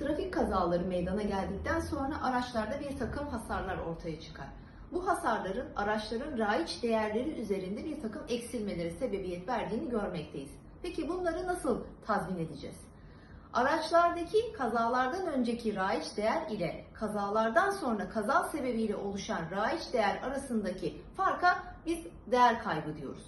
Trafik kazaları meydana geldikten sonra araçlarda bir takım hasarlar ortaya çıkar. Bu hasarların araçların raiç değerleri üzerinde bir takım eksilmelere sebebiyet verdiğini görmekteyiz. Peki bunları nasıl tazmin edeceğiz? Araçlardaki kazalardan önceki raiç değer ile kazalardan sonra kaza sebebiyle oluşan raiç değer arasındaki farka biz değer kaybı diyoruz.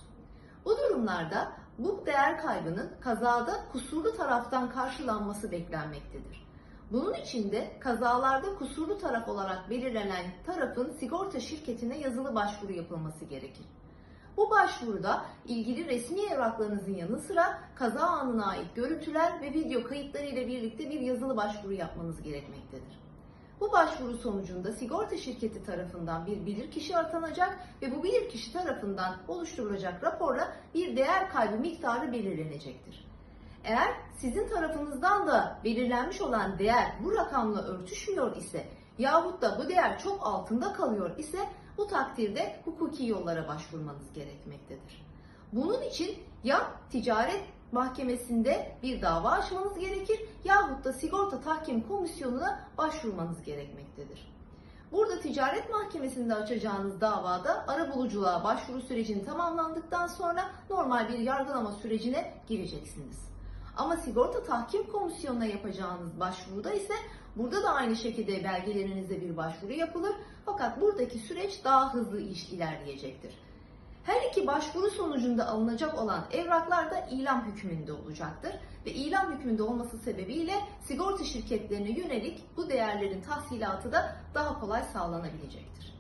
Bu durumlarda bu değer kaybının kazada kusurlu taraftan karşılanması beklenmektedir. Bunun için de kazalarda kusurlu taraf olarak belirlenen tarafın sigorta şirketine yazılı başvuru yapılması gerekir. Bu başvuruda ilgili resmi evraklarınızın yanı sıra kaza anına ait görüntüler ve video kayıtları ile birlikte bir yazılı başvuru yapmanız gerekmektedir. Bu başvuru sonucunda sigorta şirketi tarafından bir bilirkişi atanacak ve bu bilirkişi tarafından oluşturulacak raporla bir değer kaybı miktarı belirlenecektir. Eğer sizin tarafınızdan da belirlenmiş olan değer bu rakamla örtüşmüyor ise yahut da bu değer çok altında kalıyor ise bu takdirde hukuki yollara başvurmanız gerekmektedir. Bunun için ya ticaret mahkemesinde bir dava açmanız gerekir yahut da sigorta tahkim komisyonuna başvurmanız gerekmektedir. Burada ticaret mahkemesinde açacağınız davada arabuluculuğa başvuru sürecini tamamlandıktan sonra normal bir yargılama sürecine gireceksiniz. Ama sigorta tahkim komisyonuna yapacağınız başvuruda ise burada da aynı şekilde belgelerinize bir başvuru yapılır. Fakat buradaki süreç daha hızlı iş ilerleyecektir. Her iki başvuru sonucunda alınacak olan evraklar da ilam hükmünde olacaktır ve ilam hükmünde olması sebebiyle sigorta şirketlerine yönelik bu değerlerin tahsilatı da daha kolay sağlanabilecektir.